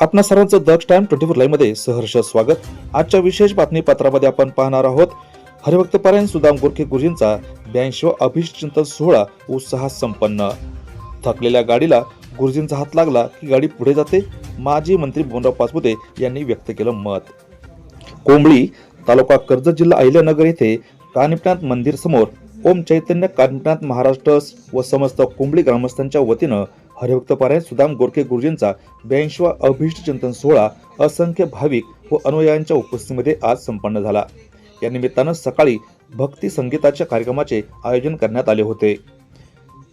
आपणा सर्वांचं Daksh time twenty four लाईव्हमध्ये सहर्ष स्वागत. आजच्या विशेष बातमीपत्रामध्ये आपण पाहणार आहोत हरिभक्त सुदाम गोरखे गुरुजींचा ब्याऐंशी अभिष्टचिंतन सोहळा उत्साहात संपन्न थकलेल्या गाडीला गुरुजींचा हात लागला की गाडी पुढे जाते माजी मंत्री बोनराव पाचपुते यांनी व्यक्त केलं मत. कोंबळी तालुका कर्जत जिल्हा अहिल्यानगर येथे कानिपनाथ मंदिर समोर ओम चैतन्य कानिपनाथ महाराष्ट्र व समस्त कोंबळी ग्रामस्थांच्या वतीनं हरिभक्त पारायण सुदाम गोरखे गुरुजींचा ब्याऐंशीवा अभिष्ट चिंतन सोहळा असंख्य भाविक व अनुयायांच्या उपस्थितीमध्ये आज संपन्न झाला. या निमित्तानं सकाळी भक्ती संगीताच्या कार्यक्रमाचे आयोजन करण्यात आले होते.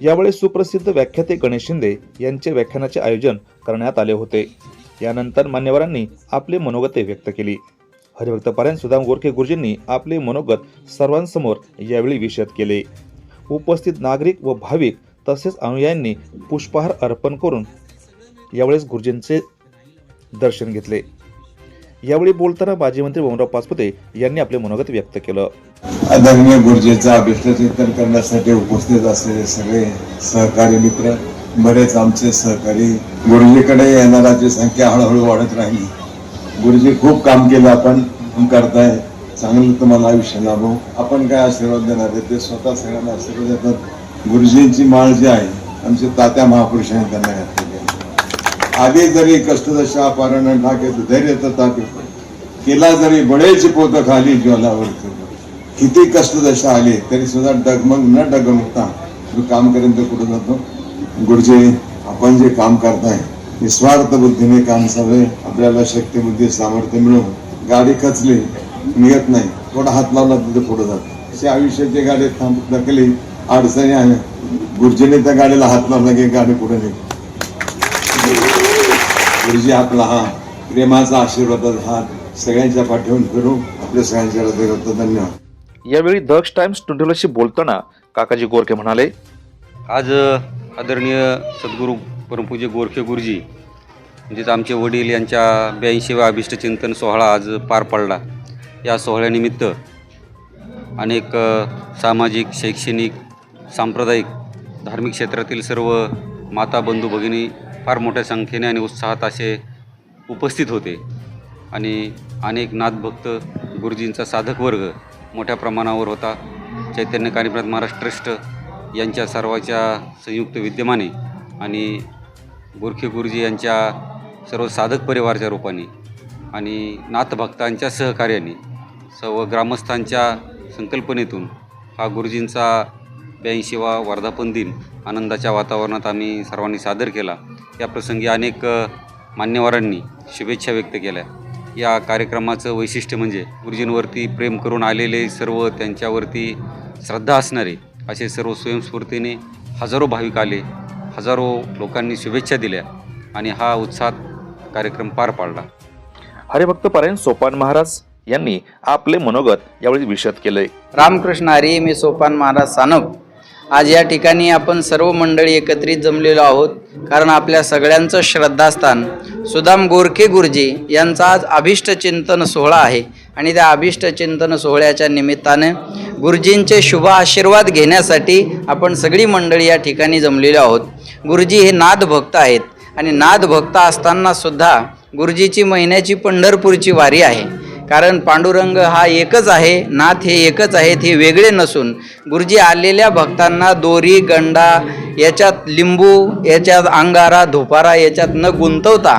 यावेळी सुप्रसिद्ध व्याख्याते गणेश शिंदे यांचे व्याख्यानाचे आयोजन करण्यात आले होते. यानंतर मान्यवरांनी आपले मनोगते व्यक्त केली. हरिभक्त पारायण सुदाम गोरखे गुरुजींनी आपले मनोगत सर्वांसमोर यावेळी विषद केले. उपस्थित नागरिक व भाविक तसेच अनुयायांनी पुष्पहार अर्पण करून यावेळेस गुरुजींचे दर्शन घेतले. यावेळी बोलताना माजी मंत्री बबनराव पाचपुते यांनी आपले मनोगत व्यक्त केलं. आदरणीय गुरुजींचा अभिष्टचिंतन करण्यासाठी उपस्थित असलेले सगळे सहकारी मित्र बरेच आमचे सहकारी गुरुजीकडे येणाराची संख्या हळूहळू वाढत राहिली. गुरुजी खूप काम केलं आपण करताय. चांगलं तुम्हाला आयुष्य लाभो. आपण काय आशीर्वाद देणार आहे? ते स्वतः सगळ्यांना आशीर्वाद देतात. गुरुजींची माळ जी आहे आमच्या तात्या महापुरुषांनी त्यांना घातलेली आहे. आधी जरी कष्टदशा पारण टाकेत धैर्य तर तापेत केला जरी बळेची पोत खाली ज्वालावर किती कष्टदशा आली तरी सुद्धा डगमग न डगमगता जो काम करेन तर कुठं जातो? गुरुजी आपण जे काम करताय निस्वार्थ बुद्धीने काम सगळे आपल्याला शक्ती बुद्धी सामर्थ्य मिळून गाडी खचली निघत नाही. थोडा हात लावला तिथे पुढे जातो. अशी आयुष्याची गाडी थांब नकली अडचणी आहे गुरुजीने त्या गाडीला हात लावला की गाडी पुढे निघते गुरुजी आपला हा प्रेमाचा आशीर्वादाचा हात सगळ्यांच्या पाठीवरून फिरू. आपल्या सगळ्यांच्या हृदय करतो धन्यवाद. यावेळी दक्ष टाइम्स ट्वेंटी बोलताना काकाजी गोरखे म्हणाले आज आदरणीय सद्गुरू परमपूज्य गोरखे गुरुजी म्हणजेच आमचे वडील यांच्या ब्याऐंशीव्या अभिष्ट चिंतन सोहळा आज पार पडला. या सोहळ्यानिमित्त अनेक सामाजिक शैक्षणिक सांप्रदायिक धार्मिक क्षेत्रातील सर्व माता बंधू भगिनी फार मोठ्या संख्येने आणि उत्साहात असे उपस्थित होते. आणि अनेक नाथभक्त गुरुजींचा साधक वर्ग मोठ्या प्रमाणावर होता. चैतन्य कानिपनाथ महाराज ट्रस्ट यांच्या सर्वाच्या संयुक्त विद्यमाने आणि गोरखे गुरुजी यांच्या सर्व साधक परिवारच्या रूपाने आणि नाथभक्तांच्या सहकार्याने सर्व ग्रामस्थांच्या संकल्पनेतून हा गुरुजींचा ब्याऐंशीवा वर्धापन दिन आनंदाच्या वातावरणात आम्ही सर्वांनी सादर केला. या प्रसंगी अनेक मान्यवरांनी शुभेच्छा व्यक्त केल्या. या कार्यक्रमाचं वैशिष्ट्य म्हणजे गुरुजींवरती प्रेम करून आलेले सर्व त्यांच्यावरती श्रद्धा असणारे असे सर्व स्वयंस्फूर्तीने हजारो भाविक आले हजारो लोकांनी शुभेच्छा दिल्या आणि हा उत्साहात कार्यक्रम पार पाडला. हरिभक्त पारायण सोपान महाराज यांनी आपले मनोगत यावेळी विशद केले रामकृष्ण हरी मी सोपान महाराज सानप. आज या ठिकाणी आपण सर्व मंडळी एकत्रित जमलेलो आहोत. कारण आपल्या सगळ्यांचं श्रद्धास्थान सुदाम गोरखे गुरुजी यांचा आज अभिष्ट चिंतन सोहळा आहे. आणि त्या अभिष्ट चिंतन सोहळ्याच्या निमित्तानं गुरुजींचे शुभ आशीर्वाद घेण्यासाठी आपण सगळी मंडळी या ठिकाणी जमलेलो आहोत. गुरुजी हे नाद भक्त आहेत. आणि नाद भक्त असताना सुद्धा गुरुजीची महिन्याची पंढरपूरची वारी आहे. कारण पांडुरंग हा एकच आहे नाथ हे एकच आहेत हे वेगळे नसून. गुरुजी आलेल्या भक्तांना दोरी गंडा याच्यात लिंबू याच्यात अंगारा धुपारा याच्यात न गुंतवता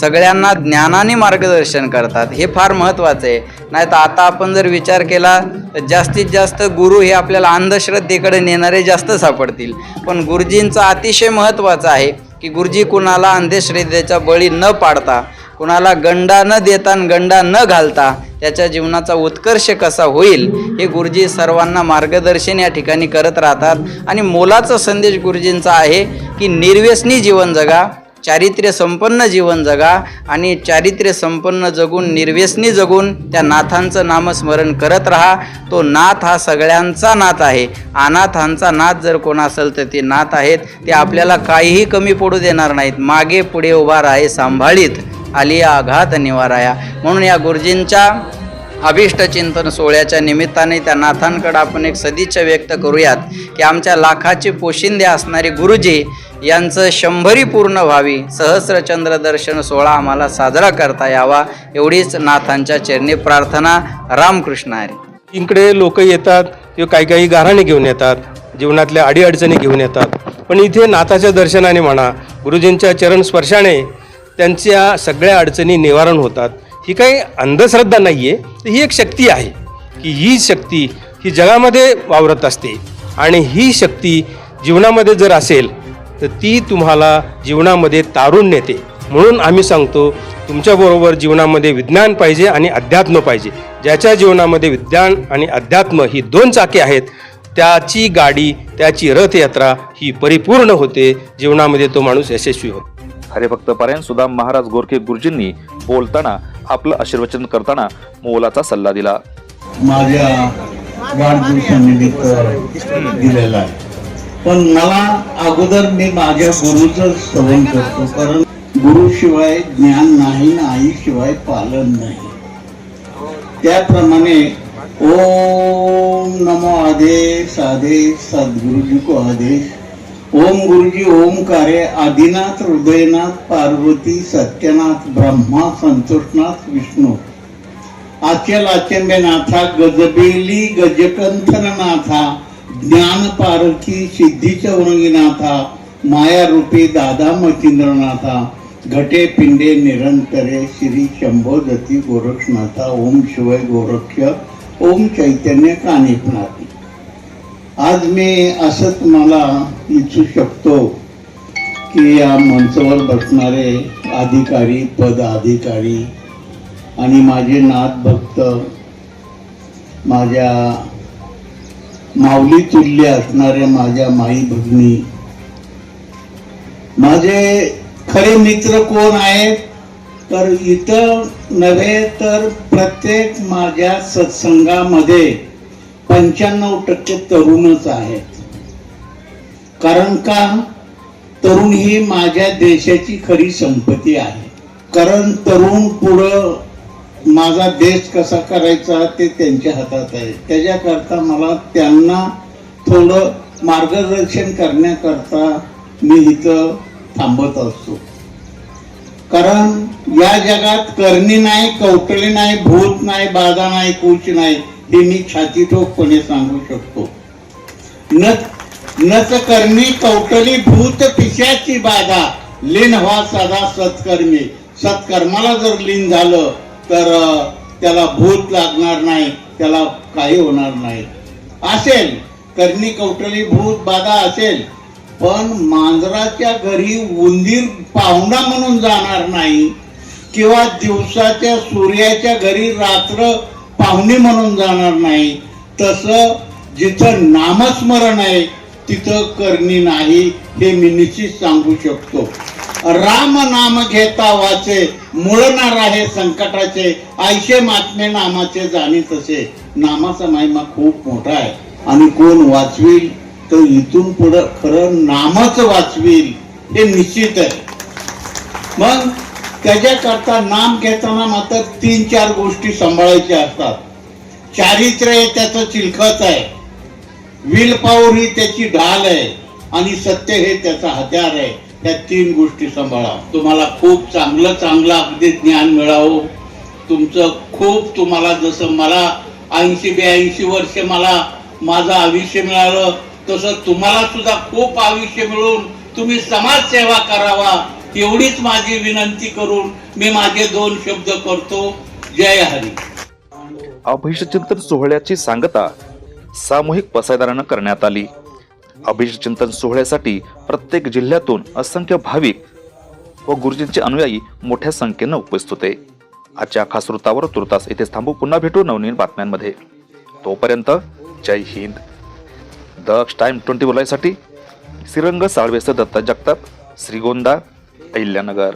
सगळ्यांना ज्ञानाने मार्गदर्शन करतात. हे फार महत्त्वाचं आहे. नाही तर आता आपण जर विचार केला तर जास्तीत जास्त गुरु हे आपल्याला अंधश्रद्धेकडे नेणारे जास्त सापडतील. पण गुरुजींचं अतिशय महत्त्वाचं आहे की गुरुजी कुणाला अंधश्रद्धेचा बळी न पाडता कुणाला गंडा न देता गंडा न घालता त्याच्या जीवनाचा उत्कर्ष कसा होईल हे गुरुजी सर्वांना मार्गदर्शन या ठिकाणी करत राहतात. आणि मोलाचा संदेश गुरुजींचा आहे की निर्व्यसनी जीवन जगा चारित्र्य संपन्न जीवन जगा आणि चारित्र्य संपन्न जगून निर्व्यसनी जगून त्या नाथांचं नामस्मरण करत राहा. तो नाथ हा सगळ्यांचा नाथ आहे. अनाथांचा नाथ जर कोण असेल तर ते नाथ आहेत. ते आपल्याला काहीही कमी पडू देणार नाहीत. मागे पुढे उभा राहे सांभाळीत. आली आघात निवाराया. म्हणून या गुरुजींच्या अभिष्टचिंतन सोहळ्याच्या निमित्ताने त्या नाथांकडे आपण एक सदिच्छा व्यक्त करूयात की आमच्या लाखाचे पोशिंदे असणारे गुरुजी यांचं शंभरी पूर्ण व्हावी सहस्रचंद्र दर्शन सोहळा आम्हाला साजरा करता यावा एवढीच नाथांच्या चरणी प्रार्थना. रामकृष्ण हरी. इकडे लोक येतात किंवा काही काही गाराणे घेऊन येतात जीवनातल्या अडीअडचणी घेऊन येतात. पण इथे नाथाच्या दर्शनाने म्हणा गुरुजींच्या चरण स्पर्शाने त्यांच्या सगळ्या अडचणी निवारण होतात. ही काही अंधश्रद्धा नाही आहे तर ही एक शक्ती आहे की ही शक्ती ही जगामध्ये वावरत असते. आणि ही शक्ती जीवनामध्ये जर असेल तर ती तुम्हाला जीवनामध्ये तारून नेते. म्हणून आम्ही सांगतो तुमच्याबरोबर जीवनामध्ये विज्ञान पाहिजे आणि अध्यात्म पाहिजे. ज्याच्या जीवनामध्ये विज्ञान आणि अध्यात्म ही दोन चाके आहेत त्याची गाडी त्याची रथयात्रा ही परिपूर्ण होते. जीवनामध्ये तो माणूस यशस्वी होतो. हरिभक्त पारायण सुद्धा महाराज गोरखे गुरुजींनी बोलताना आपलं आशीर्वचन करताना मोलाचा सल्ला दिला. माझ्या वाढदिवसानिमित्त दिलेला आहे. पण मला अगोदर मी माझ्या गुरुचं श्रवण करतो कारण गुरुशिवाय ज्ञान नाही ना आईशिवाय पालन नाही. त्याप्रमाणे ओम नमो आदेश आदेश सद्गुरुजी को आदेश. ओम गुरुजी ओमकारे आदिनाथ हृदयनाथ पार्वती सत्यनाथ ब्रह्मा संतोषनाथ विष्णू। आचल आचंबे गजबेली गजकंथननाथा ज्ञान पारखी सिद्धीच्या माया रूपी दादा मचिंद्रनाथा घटे पिंडे निरंतरे श्री शंभो जती गोरक्षनाथा ओम शिवय गोरक्ष ओम चैतन्य कानिपनाथ आज मी असं तुम्हाला इच्छू शकतो की या मंचावर बसणारे अधिकारी पद अधिकारी आणि माझे नाथ भक्त माझ्या माऊली तुल्य असणाऱ्या माझ्या माई भगिनी. माझे खरे मित्र कोण आहेत? तर इथं नव्हे तर प्रत्येक माझ्या सत्संगामध्ये पंच्याण्णव टक्के तरुणच आहेत. कारण का? तरुण ही माझ्या देशाची खरी संपत्ती आहे. कारण तरुण पुढं माझा देश कसा करायचा ते त्यांच्या हातात आहे. त्याच्याकरता मला त्यांना थोडं मार्गदर्शन करण्याकरता मी इथं थांबत असतो. कारण या जगात करणी नाही कौटली नाही भूत नाही बाधा नाही कुच नाही. हे मी छातीठोकपणे सांगू शकतो. न नच करणे कौटली भूत पिशाची बाधा. लीन व्हा सदा सत्कर्मी. सत्कर्माला जर लीन झालं तर त्याला भूत लागणार नाही त्याला काही होणार नाही. असेल करणी कौटली भूत बाधा असेल पण मांजराच्या घरी उंदीर पाहुणा म्हणून जाणार नाही किंवा दिवसाच्या सूर्याच्या घरी रात्र पाहुणी म्हणून जाणार नाही. तसं जिथं नामस्मरण आहे तिथं करणी नाही हे मी निश्चित सांगू शकतो. राम नाम घेता वाचे मुळणार आहे संकटाचे आयशे मात्मे नामाचे जाणी तसे नामाचा महिमा खूप मोठा आहे. आणि कोण वाचवील? तर इथून पुढं खरं नामच वाचवील हे निश्चित आहे. मग त्याच्याकरता नाम घेताना मात्र तीन चार गोष्टी सांभाळायच्या असतात. चारित्र्य हे त्याचं चिलखत आहे. विल पॉवर ही त्याची ढाल आहे आणि सत्य हे त्याचा हत्यार आहे. त्या तीन गोष्टी सांभाळा. तुम्हाला खूप चांगलं चांगलं अगदी ज्ञान मिळावं. तुमचं खूप तुम्हाला जसं मला ऐंशी ब्याऐंशी वर्ष मला माझं आयुष्य मिळालं तसं तुम्हाला सुद्धा खूप आयुष्य मिळून तुम्ही समाजसेवा करावा. एवढीच माझी विनंती करून मी माझे दोन शब्द करतो. जय हरी. अभिषचिंतन सोहळ्याची सांगता सामूहिक पसायदारानं करण्यात आली. अभिषचिंतन सोहळ्यासाठी प्रत्येक जिल्ह्यातून असंख्य भाविक व गुरुजींचे अनुयायी मोठ्या संख्येनं उपस्थित होते. आजच्या खास वृत्तावर तुर्तास येथे थांबू. पुन्हा भेटू नवनवीन बातम्यांमध्ये. तोपर्यंत जय हिंद. दक्ष टाइम ट्वेंटी बोलायसाठी श्रीरंग साळवेसर दत्ता जगताप श्रीगोंदा अहिल्यानगर